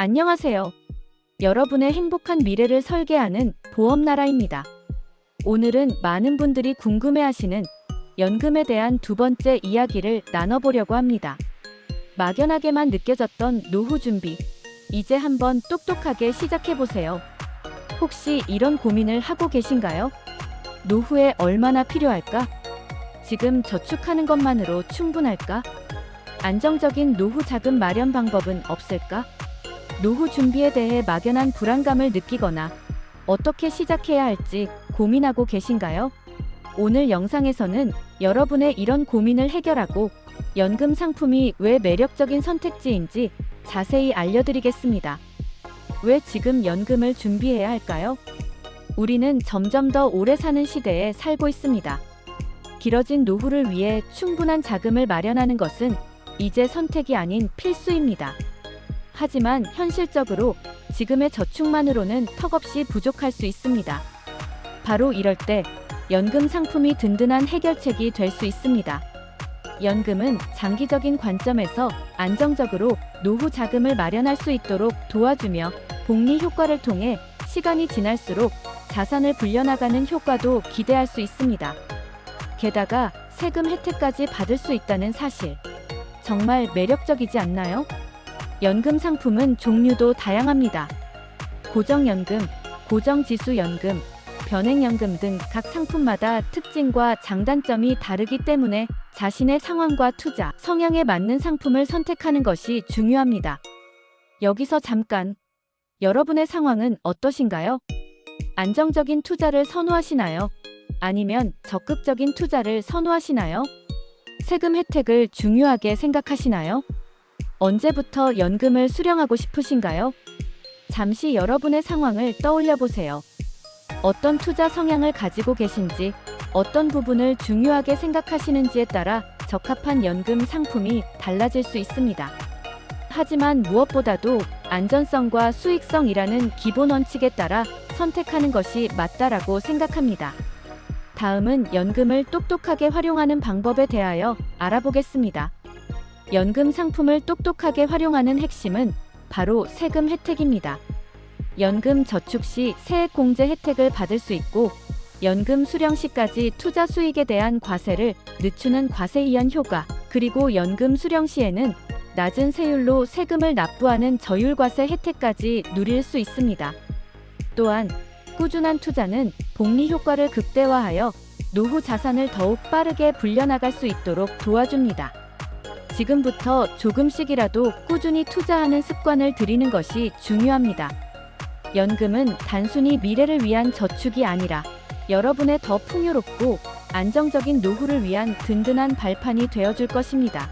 안녕하세요. 여러분의 행복한 미래를 설계하는 보험나라입니다. 오늘은 많은 분들이 궁금해하시는 연금에 대한 두 번째 이야기를 나눠보려고 합니다. 막연하게만 느껴졌던 노후 준비. 이제 한번 똑똑하게 시작해보세요. 혹시 이런 고민을 하고 계신가요? 노후에 얼마나 필요할까? 지금 저축하는 것만으로 충분할까? 안정적인 노후 자금 마련 방법은 없을까? 노후 준비에 대해 막연한 불안감을 느끼거나 어떻게 시작해야 할지 고민하고 계신가요? 오늘 영상에서는 여러분의 이런 고민을 해결하고 연금 상품이 왜 매력적인 선택지인지 자세히 알려드리겠습니다. 왜 지금 연금을 준비해야 할까요? 우리는 점점 더 오래 사는 시대에 살고 있습니다. 길어진 노후를 위해 충분한 자금을 마련하는 것은 이제 선택이 아닌 필수입니다. 하지만 현실적으로 지금의 저축만으로는 턱없이 부족할 수 있습니다. 바로 이럴 때 연금 상품이 든든한 해결책이 될 수 있습니다. 연금은 장기적인 관점에서 안정적으로 노후 자금을 마련할 수 있도록 도와주며 복리 효과를 통해 시간이 지날수록 자산을 불려나가는 효과도 기대할 수 있습니다. 게다가 세금 혜택까지 받을 수 있다는 사실. 정말 매력적이지 않나요? 연금 상품은 종류도 다양합니다. 고정연금, 고정지수연금, 변액연금 등 각 상품마다 특징과 장단점이 다르기 때문에 자신의 상황과 투자, 성향에 맞는 상품을 선택하는 것이 중요합니다. 여기서 잠깐. 여러분의 상황은 어떠신가요? 안정적인 투자를 선호하시나요? 아니면 적극적인 투자를 선호하시나요? 세금 혜택을 중요하게 생각하시나요? 언제부터 연금을 수령하고 싶으신가요? 잠시 여러분의 상황을 떠올려 보세요. 어떤 투자 성향을 가지고 계신지, 어떤 부분을 중요하게 생각하시는지에 따라 적합한 연금 상품이 달라질 수 있습니다. 하지만 무엇보다도 안전성과 수익성이라는 기본 원칙에 따라 선택하는 것이 맞다라고 생각합니다. 다음은 연금을 똑똑하게 활용하는 방법에 대하여 알아보겠습니다. 연금 상품을 똑똑하게 활용하는 핵심은 바로 세금 혜택입니다. 연금 저축 시 세액 공제 혜택을 받을 수 있고 연금 수령 시까지 투자 수익에 대한 과세를 늦추는 과세 이연 효과, 그리고 연금 수령 시에는 낮은 세율로 세금을 납부하는 저율과세 혜택까지 누릴 수 있습니다. 또한 꾸준한 투자는 복리 효과를 극대화하여 노후 자산을 더욱 빠르게 불려나갈 수 있도록 도와줍니다. 지금부터 조금씩이라도 꾸준히 투자하는 습관을 들이는 것이 중요합니다. 연금은 단순히 미래를 위한 저축이 아니라 여러분의 더 풍요롭고 안정적인 노후를 위한 든든한 발판이 되어줄 것입니다.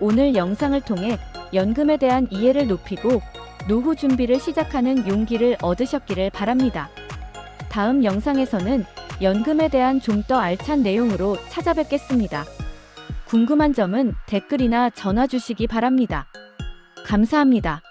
오늘 영상을 통해 연금에 대한 이해를 높이고 노후 준비를 시작하는 용기를 얻으셨기를 바랍니다. 다음 영상에서는 연금에 대한 좀 더 알찬 내용으로 찾아뵙겠습니다. 궁금한 점은 댓글이나 전화 주시기 바랍니다. 감사합니다.